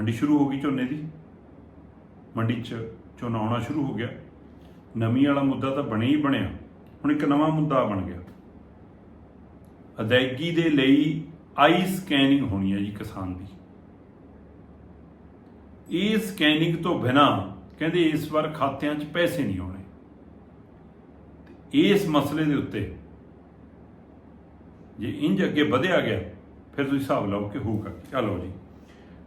ਮੰਡੀ ਸ਼ੁਰੂ ਹੋ ਗਈ ਝੋਨੇ ਦੀ। ਮੰਡੀ 'ਚ ਝੋਨਾ ਆਉਣਾ ਸ਼ੁਰੂ ਹੋ ਗਿਆ। ਨਵੀਂ ਵਾਲਾ ਮੁੱਦਾ ਤਾਂ ਬਣਿਆ ਹੀ ਬਣਿਆ। ਹੁਣ ਇੱਕ ਨਵਾਂ ਮੁੱਦਾ ਬਣ ਗਿਆ। ਅਦਾਇਗੀ ਦੇ ਲਈ ਆਈ ਸਕੈਨਿੰਗ ਹੋਣੀ ਹੈ ਜੀ ਕਿਸਾਨ ਦੀ। ਇਹ ਸਕੈਨਿੰਗ ਤੋਂ ਬਿਨਾ ਕਹਿੰਦੇ ਇਸ ਵਾਰ ਖਾਤਿਆਂ 'ਚ ਪੈਸੇ ਨਹੀਂ ਆਉਣੇ। ਇਸ ਮਸਲੇ ਦੇ ਉੱਤੇ ਜੇ ਇੰਜ ਅੱਗੇ ਵਧਿਆ ਗਿਆ, ਫਿਰ ਤੁਸੀਂ ਹਿਸਾਬ ਲਾਓ ਕਿ ਹੋਊਗਾ। ਚਲੋ ਜੀ।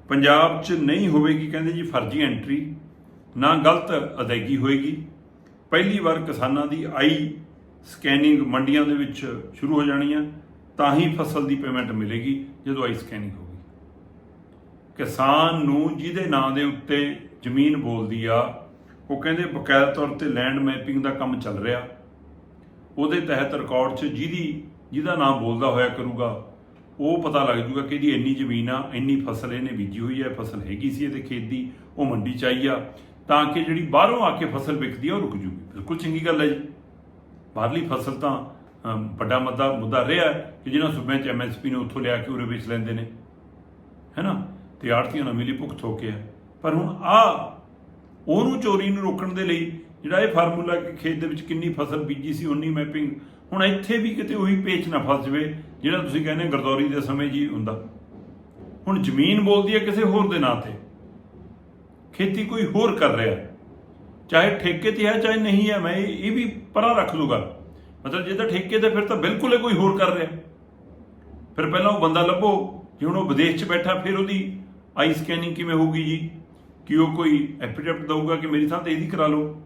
ਪੰਜਾਬ 'ਚ ਨਹੀਂ ਹੋਵੇਗੀ, ਕਹਿੰਦੇ ਜੀ, ਫਰਜ਼ੀ ਐਂਟਰੀ ਨਾ ਗਲਤ ਅਦਾਇਗੀ ਹੋਏਗੀ। ਪਹਿਲੀ ਵਾਰ ਕਿਸਾਨਾਂ ਦੀ ਆਈ ਸਕੈਨਿੰਗ ਮੰਡੀਆਂ ਦੇ ਵਿੱਚ ਸ਼ੁਰੂ ਹੋ ਜਾਣੀ ਆ, ਤਾਂ ਹੀ ਫਸਲ ਦੀ ਪੇਮੈਂਟ ਮਿਲੇਗੀ, ਜਦੋਂ ਆਈ ਸਕੈਨਿੰਗ ਹੋਊਗੀ। ਕਿਸਾਨ ਨੂੰ ਜਿਹਦੇ ਨਾਂ ਦੇ ਉੱਤੇ ਜ਼ਮੀਨ ਬੋਲਦੀ ਆ, ਉਹ ਕਹਿੰਦੇ ਬਕਾਇਦਾ ਤੌਰ ਤੇ ਲੈਂਡ ਮੈਪਿੰਗ ਦਾ ਕੰਮ ਚੱਲ ਰਿਹਾ। ਉਹਦੇ ਤਹਿਤ ਰਿਕਾਰਡ 'ਚ ਜਿਹਦੀ ਜਿਹਦਾ ਨਾਮ ਬੋਲਦਾ ਹੋਇਆ ਕਰੂਗਾ ਉਹ ਪਤਾ ਲੱਗ ਜੂਗਾ ਕਿ ਇਹਦੀ ਇੰਨੀ ਜ਼ਮੀਨ ਆ, ਇੰਨੀ ਫਸਲ ਇਹਨੇ ਬੀਜੀ ਹੋਈ ਹੈ ਫਸਲ ਹੈਗੀ ਸੀ ਇਹਦੇ ਖੇਤ ਦੀ, ਉਹ ਮੰਡੀ 'ਚ ਆਈ ਆ, ਤਾਂ ਕਿ ਜਿਹੜੀ ਬਾਹਰੋਂ ਆ ਕੇ ਫਸਲ ਵਿਕਦੀ ਆ, ਉਹ ਰੁਕ ਜੂਗੀ। ਬਿਲਕੁਲ ਚੰਗੀ ਗੱਲ ਹੈ ਜੀ। ਬਾਹਰਲੀ ਫਸਲ ਤਾਂ ਵੱਡਾ ਮੱਦਾ, ਮੁੱਦਾ ਰਿਹਾ ਕਿ ਜਿਹਨਾਂ ਸੂਬਿਆਂ 'ਚ ਐਮਐਸਪੀ ਨੇ ਉੱਥੋਂ ਲਿਆ ਕੇ ਉਰੇ ਵੇਚ ਲੈਂਦੇ ਨੇ। ਹੈਨਾ? ਤੇ ਆੜਤੀਆਂ ਨਾਲ ਮਿਲੀ ਭੁਗਤ ਹੋ ਕੇ ਆ। ਪਰ ਹੁਣ ਆ, ਉਹਨੂੰ ਚੋਰੀ ਨੂੰ ਰੋਕਣ ਦੇ ਲਈ ਜਿਹੜਾ ਇਹ ਫਾਰਮੂਲਾ ਕਿ ਖੇਤ ਦੇ ਵਿੱਚ ਕਿੰਨੀ ਫਸਲ ਬੀਜੀ ਸੀ, ਉਨੀ ਮੈਪਿੰਗ ਹੁਣ ਇੱਥੇ ਵੀ ਕਿਤੇ ਉਹੀ ਪੇਚ ਨਾ ਫਸ ਜਵੇ, ਜਿਹੜਾ ਤੁਸੀਂ ਕਹਿੰਦੇ ਗਰਦੌਰੀ ਦੇ ਸਮੇਂ ਜੀ ਹੁੰਦਾ। ਹੁਣ ਜ਼ਮੀਨ ਬੋਲਦੀ ਹੈ ਕਿਸੇ ਹੋਰ ਦੇ ਨਾਂ ਤੇ। ਖੇਤੀ ਕੋਈ ਹੋਰ ਕਰ ਰਿਹਾ ਚਾਹੇ ਠੇਕੇ ਤੇ ਹੈ, ਚਾਹੇ ਨਹੀਂ ਹੈ, ਮੈਂ ਇਹ ਇਹ ਵੀ ਪਰਾਂ ਰੱਖ ਲੂਗਾ ਮਤਲਬ ਜੇ ਤਾਂ ਠੇਕੇ ਤੇ ਫਿਰ ਤਾਂ ਬਿਲਕੁਲ ਹੀ ਕੋਈ ਹੋਰ ਕਰ ਰਿਹਾ ਫਿਰ ਪਹਿਲਾਂ ਉਹ ਬੰਦਾ ਲੱਭੋ, ਜੇ ਹੁਣ ਉਹ ਵਿਦੇਸ਼ 'ਚ ਬੈਠਾ, ਫਿਰ ਉਹਦੀ ਆਈ ਸਕੈਨਿੰਗ ਕਿਵੇਂ ਹੋਊਗੀ ਜੀ? ਕਿ ਉਹ ਕੋਈ ਐਫੀਡੈਵਿਟ ਦਊਗਾ ਕਿ ਮੇਰੀ ਥਾਂ ਤੇ ਇਹਦੀ ਕਰਾ ਲਓ।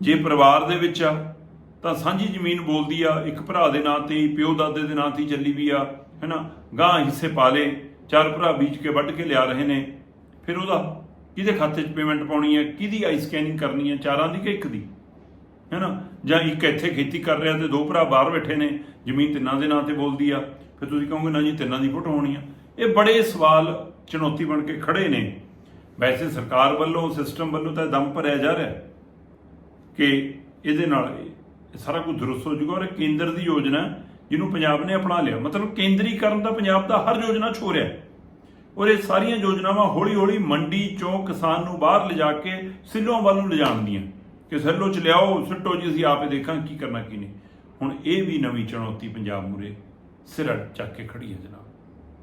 ਜੇ ਪਰਿਵਾਰ ਦੇ ਵਿੱਚ ਆ ਤਾਂ ਸਾਂਝੀ ਜ਼ਮੀਨ ਬੋਲਦੀ ਆ ਇੱਕ ਭਰਾ ਦੇ ਨਾਂ ਤੇ ਹੀ, ਪਿਓ ਦਾਦੇ ਦੇ ਨਾਂ ਤੇ ਹੀ ਚੱਲੀ ਵੀ ਆ ਹੈਨਾ? ਗਾਂ ਹਿੱਸੇ ਪਾ ਲੇ ਚਾਰ ਭਰਾ ਬੀਜ ਕੇ ਵੱਢ ਕੇ ਲਿਆ ਰਹੇ ਨੇ। ਫਿਰ ਉਹਦਾ ਕਿਹਦੇ ਖਾਤੇ 'ਚ ਪੇਮੈਂਟ ਪਾਉਣੀ ਹੈ ਕਿਹਦੀ ਆਈ ਸਕੈਨਿੰਗ ਕਰਨੀ ਹੈ ਚਾਰਾਂ ਦੀ ਕਿ ਇੱਕ ਦੀ? ਹੈਨਾ? ਜਾਂ ਇੱਕ ਇੱਥੇ ਖੇਤੀ ਕਰ ਰਿਹਾ ਤੇ ਦੋ ਭਰਾ ਬਾਹਰ ਬੈਠੇ ਨੇ ਜ਼ਮੀਨ ਤਿੰਨਾਂ ਦੇ ਨਾਂ ਤੇ ਬੋਲਦੀ ਆ ਫਿਰ ਤੁਸੀਂ ਕਹੋਗੇ ਨਾ ਜੀ ਤਿੰਨਾਂ ਦੀ ਫੋਟੋ ਹੋਣੀ ਆ। ਇਹ ਬੜੇ ਸਵਾਲ ਚੁਣੌਤੀ ਬਣ ਕੇ ਖੜੇ ਨੇ। ਵੈਸੇ ਸਰਕਾਰ ਵੱਲੋਂ ਸਿਸਟਮ ਵੱਲੋਂ ਤਾਂ ਦਮ ਭਰਿਆ ਜਾ ਰਿਹਾ। ਕਿ ਇਹਦੇ ਨਾਲ ਸਾਰਾ ਕੁਝ ਦਰੁਸਤ ਹੋ ਜਾਊਗਾ ਔਰ ਇਹ ਕੇਂਦਰ ਦੀ ਯੋਜਨਾ ਜਿਹਨੂੰ ਪੰਜਾਬ ਨੇ ਅਪਣਾ ਲਿਆ। ਮਤਲਬ ਕੇਂਦਰੀਕਰਨ ਦਾ ਪੰਜਾਬ ਦਾ ਹਰ ਯੋਜਨਾ ਛੋ ਰਿਹਾ ਔਰ ਇਹ ਸਾਰੀਆਂ ਯੋਜਨਾਵਾਂ ਹੌਲੀ-ਹੌਲੀ ਮੰਡੀ ਚੋਂ ਕਿਸਾਨ ਨੂੰ ਬਾਹਰ ਲਿਜਾ ਕੇ ਸਿੱਲੋਂ ਵੱਲ ਨੂੰ ਲਿਜਾਣ ਦੀਆਂ ਕਿ ਸਿੱਲੋ ਚ ਲਿਆਓ, ਸਿੱਟੋ ਜੀ, ਅਸੀਂ ਆਪੇ ਦੇਖਾਂ ਕੀ ਕਰਨਾ, ਕੀ ਨਹੀਂ। ਹੁਣ ਇਹ ਵੀ ਨਵੀਂ ਚੁਣੌਤੀ ਪੰਜਾਬ ਮੂਰੇ ਸਿਰ ਚੱਕ ਕੇ ਖੜੀ ਹੈ ਜਨਾਬ।